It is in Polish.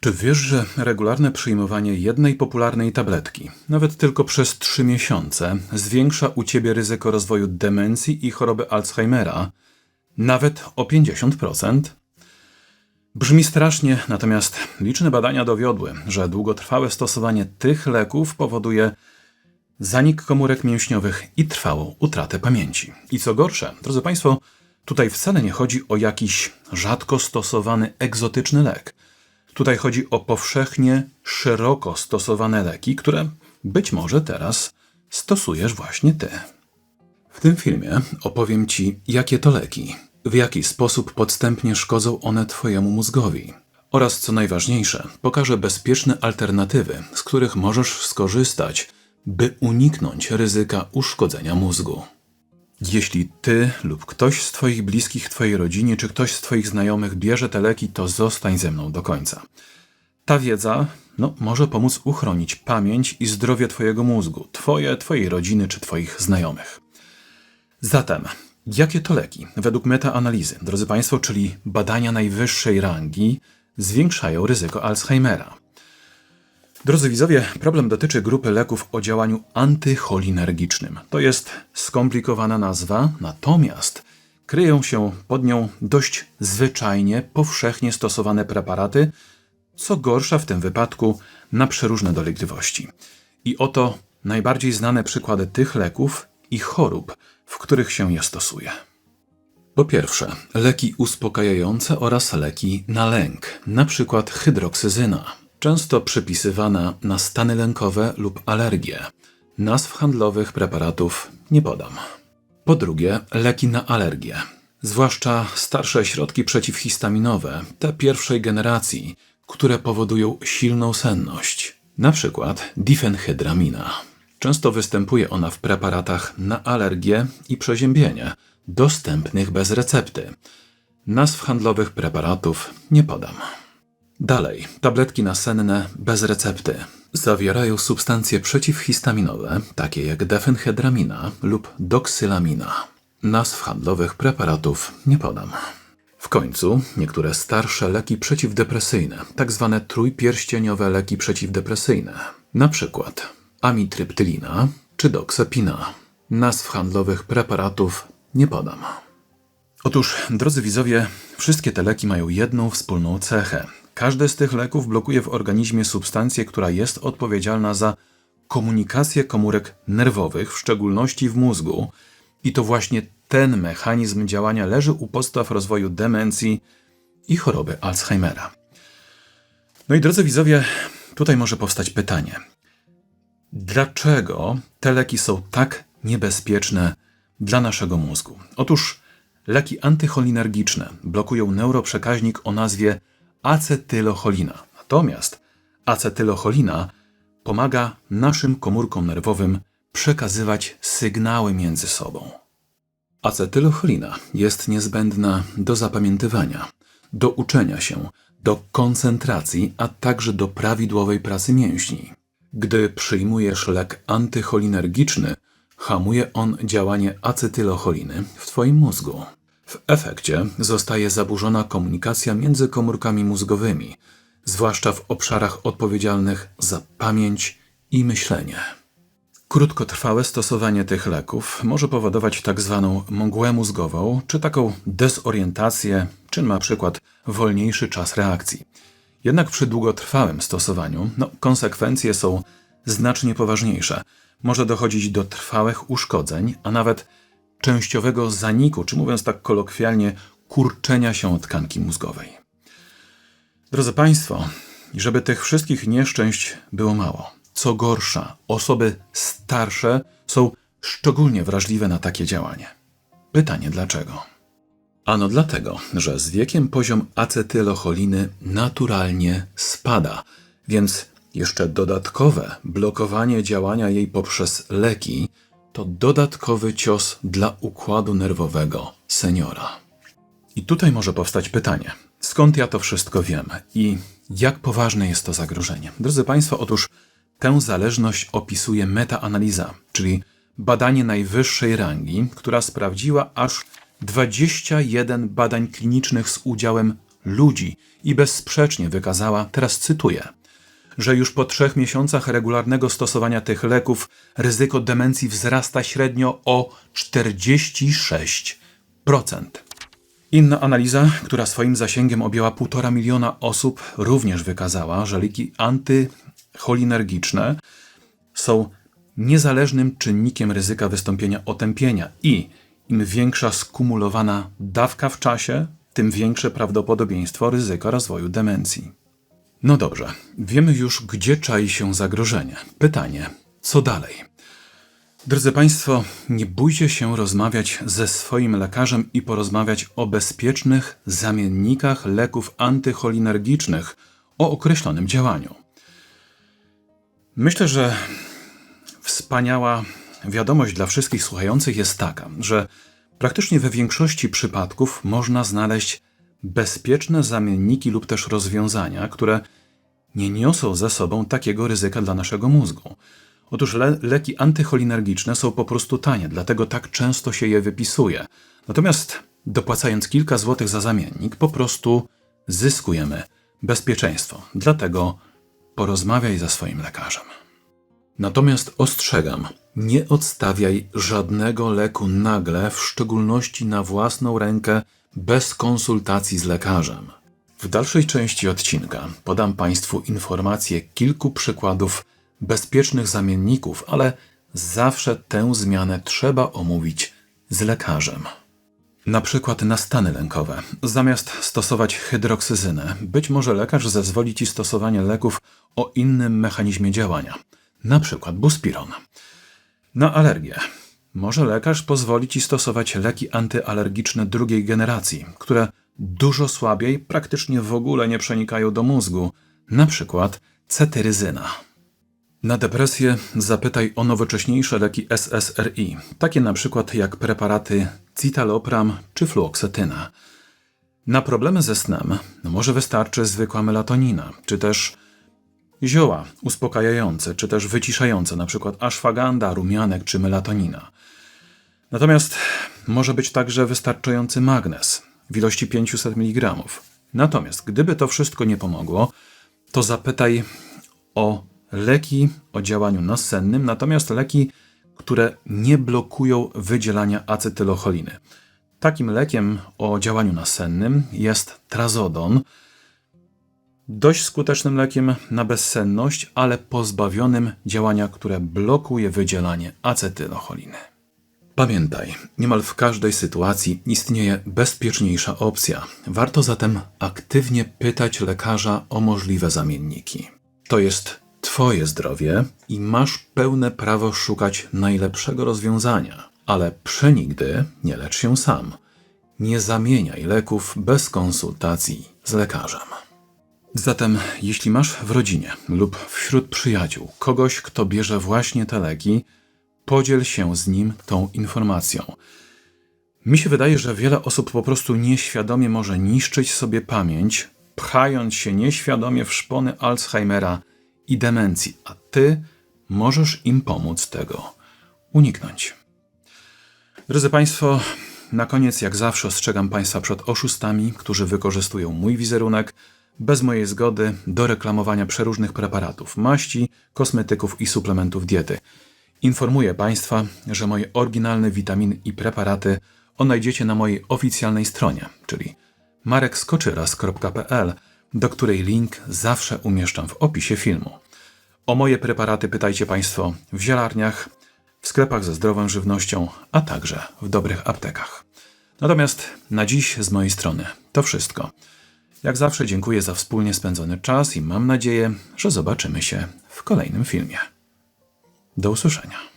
Czy wiesz, że regularne przyjmowanie jednej popularnej tabletki, nawet tylko przez 3 miesiące, zwiększa u ciebie ryzyko rozwoju demencji i choroby Alzheimera nawet o 50%? Brzmi strasznie, natomiast liczne badania dowiodły, że długotrwałe stosowanie tych leków powoduje zanik komórek mięśniowych i trwałą utratę pamięci. I co gorsze, drodzy Państwo, tutaj wcale nie chodzi o jakiś rzadko stosowany egzotyczny lek. Tutaj chodzi o powszechnie, szeroko stosowane leki, które być może teraz stosujesz właśnie Ty. W tym filmie opowiem Ci, jakie to leki, w jaki sposób podstępnie szkodzą one Twojemu mózgowi oraz, co najważniejsze, pokażę bezpieczne alternatywy, z których możesz skorzystać, by uniknąć ryzyka uszkodzenia mózgu. Jeśli ty lub ktoś z Twoich bliskich Twojej rodzinie, czy ktoś z Twoich znajomych bierze te leki, to zostań ze mną do końca. Ta wiedza no, może pomóc uchronić pamięć i zdrowie Twojego mózgu, Twoje, Twojej rodziny czy Twoich znajomych. Zatem, jakie to leki, według metaanalizy, drodzy Państwo, czyli badania najwyższej rangi, zwiększają ryzyko Alzheimera? Drodzy widzowie, problem dotyczy grupy leków o działaniu antycholinergicznym. To jest skomplikowana nazwa, natomiast kryją się pod nią dość zwyczajnie, powszechnie stosowane preparaty, co gorsza w tym wypadku na przeróżne dolegliwości. I oto najbardziej znane przykłady tych leków i chorób, w których się je stosuje. Po pierwsze, leki uspokajające oraz leki na lęk, przykład hydroksyzyna, często przypisywana na stany lękowe lub alergie. Nazw handlowych preparatów nie podam. Po drugie, leki na alergie, zwłaszcza starsze środki przeciwhistaminowe, te pierwszej generacji, które powodują silną senność, na przykład difenhydramina. Często występuje ona w preparatach na alergię i przeziębienie, dostępnych bez recepty. Nazw handlowych preparatów nie podam. Dalej, tabletki nasenne bez recepty. Zawierają substancje przeciwhistaminowe, takie jak defenhydramina lub doksylamina. Nazw handlowych preparatów nie podam. W końcu niektóre starsze leki przeciwdepresyjne, tak zwane trójpierścieniowe leki przeciwdepresyjne, na przykład amitryptylina czy doksepina. Nazw handlowych preparatów nie podam. Otóż, drodzy widzowie, wszystkie te leki mają jedną wspólną cechę. Każdy z tych leków blokuje w organizmie substancję, która jest odpowiedzialna za komunikację komórek nerwowych, w szczególności w mózgu. I to właśnie ten mechanizm działania leży u podstaw rozwoju demencji i choroby Alzheimera. No i drodzy widzowie, tutaj może powstać pytanie: dlaczego te leki są tak niebezpieczne dla naszego mózgu? Otóż leki antycholinergiczne blokują neuroprzekaźnik o nazwie acetylocholina. Natomiast acetylocholina pomaga naszym komórkom nerwowym przekazywać sygnały między sobą. Acetylocholina jest niezbędna do zapamiętywania, do uczenia się, do koncentracji, a także do prawidłowej pracy mięśni. Gdy przyjmujesz lek antycholinergiczny, hamuje on działanie acetylocholiny w Twoim mózgu. W efekcie zostaje zaburzona komunikacja między komórkami mózgowymi, zwłaszcza w obszarach odpowiedzialnych za pamięć i myślenie. Krótkotrwałe stosowanie tych leków może powodować tak zwaną mgłę mózgową, czy taką dezorientację, czy na przykład wolniejszy czas reakcji. Jednak przy długotrwałym stosowaniu no, konsekwencje są znacznie poważniejsze. Może dochodzić do trwałych uszkodzeń, a nawet częściowego zaniku, czy mówiąc tak kolokwialnie, kurczenia się tkanki mózgowej. Drodzy Państwo, żeby tych wszystkich nieszczęść było mało, co gorsza, osoby starsze są szczególnie wrażliwe na takie działanie. Pytanie dlaczego? Ano dlatego, że z wiekiem poziom acetylocholiny naturalnie spada, więc jeszcze dodatkowe blokowanie działania jej poprzez leki to dodatkowy cios dla układu nerwowego seniora. I tutaj może powstać pytanie: skąd ja to wszystko wiem i jak poważne jest to zagrożenie? Drodzy Państwo, otóż tę zależność opisuje metaanaliza, czyli badanie najwyższej rangi, która sprawdziła aż 21 badań klinicznych z udziałem ludzi i bezsprzecznie wykazała, teraz cytuję, że już po trzech miesiącach regularnego stosowania tych leków ryzyko demencji wzrasta średnio o 46%. Inna analiza, która swoim zasięgiem objęła 1,5 miliona osób, również wykazała, że leki antycholinergiczne są niezależnym czynnikiem ryzyka wystąpienia otępienia i im większa skumulowana dawka w czasie, tym większe prawdopodobieństwo ryzyka rozwoju demencji. No dobrze, wiemy już, gdzie czai się zagrożenie. Pytanie, co dalej? Drodzy Państwo, nie bójcie się rozmawiać ze swoim lekarzem i porozmawiać o bezpiecznych zamiennikach leków antycholinergicznych o określonym działaniu. Myślę, że wspaniała wiadomość dla wszystkich słuchających jest taka, że praktycznie we większości przypadków można znaleźć bezpieczne zamienniki lub też rozwiązania, które nie niosą ze sobą takiego ryzyka dla naszego mózgu. Otóż le leki antycholinergiczne są po prostu tanie, dlatego tak często się je wypisuje. Natomiast dopłacając kilka złotych za zamiennik, po prostu zyskujemy bezpieczeństwo. Dlatego porozmawiaj ze swoim lekarzem. Natomiast ostrzegam, nie odstawiaj żadnego leku nagle, w szczególności na własną rękę, bez konsultacji z lekarzem. W dalszej części odcinka podam Państwu informacje kilku przykładów bezpiecznych zamienników, ale zawsze tę zmianę trzeba omówić z lekarzem. Na przykład na stany lękowe. Zamiast stosować hydroksyzynę, być może lekarz zezwoli Ci stosowanie leków o innym mechanizmie działania, na przykład buspiron. Na alergię. Może lekarz pozwoli Ci stosować leki antyalergiczne drugiej generacji, które dużo słabiej, praktycznie w ogóle nie przenikają do mózgu, na przykład cetyryzyna. Na depresję zapytaj o nowocześniejsze leki SSRI, takie na przykład jak preparaty citalopram czy fluoksetyna. Na problemy ze snem może wystarczy zwykła melatonina, czy też zioła uspokajające, czy też wyciszające, na przykład ashwaganda, rumianek czy melatonina. Natomiast może być także wystarczający magnez w ilości 500 mg. Natomiast gdyby to wszystko nie pomogło, to zapytaj o leki o działaniu nasennym, natomiast leki, które nie blokują wydzielania acetylocholiny. Takim lekiem o działaniu nasennym jest trazodon, dość skutecznym lekiem na bezsenność, ale pozbawionym działania, które blokuje wydzielanie acetylocholiny. Pamiętaj, niemal w każdej sytuacji istnieje bezpieczniejsza opcja. Warto zatem aktywnie pytać lekarza o możliwe zamienniki. To jest Twoje zdrowie i masz pełne prawo szukać najlepszego rozwiązania, ale przenigdy nie lecz się sam. Nie zamieniaj leków bez konsultacji z lekarzem. Zatem, jeśli masz w rodzinie lub wśród przyjaciół kogoś, kto bierze właśnie te leki, podziel się z nim tą informacją. Mi się wydaje, że wiele osób po prostu nieświadomie może niszczyć sobie pamięć, pchając się nieświadomie w szpony Alzheimera i demencji, a ty możesz im pomóc tego uniknąć. Drodzy Państwo, na koniec, jak zawsze, ostrzegam Państwa przed oszustami, którzy wykorzystują mój wizerunek bez mojej zgody do reklamowania przeróżnych preparatów, maści, kosmetyków i suplementów diety. Informuję Państwa, że moje oryginalne witaminy i preparaty odnajdziecie na mojej oficjalnej stronie, czyli marekskoczyras.pl do której link zawsze umieszczam w opisie filmu. O moje preparaty pytajcie Państwo w zielarniach, w sklepach ze zdrową żywnością, a także w dobrych aptekach. Natomiast na dziś z mojej strony to wszystko. Jak zawsze dziękuję za wspólnie spędzony czas i mam nadzieję, że zobaczymy się w kolejnym filmie. Do usłyszenia.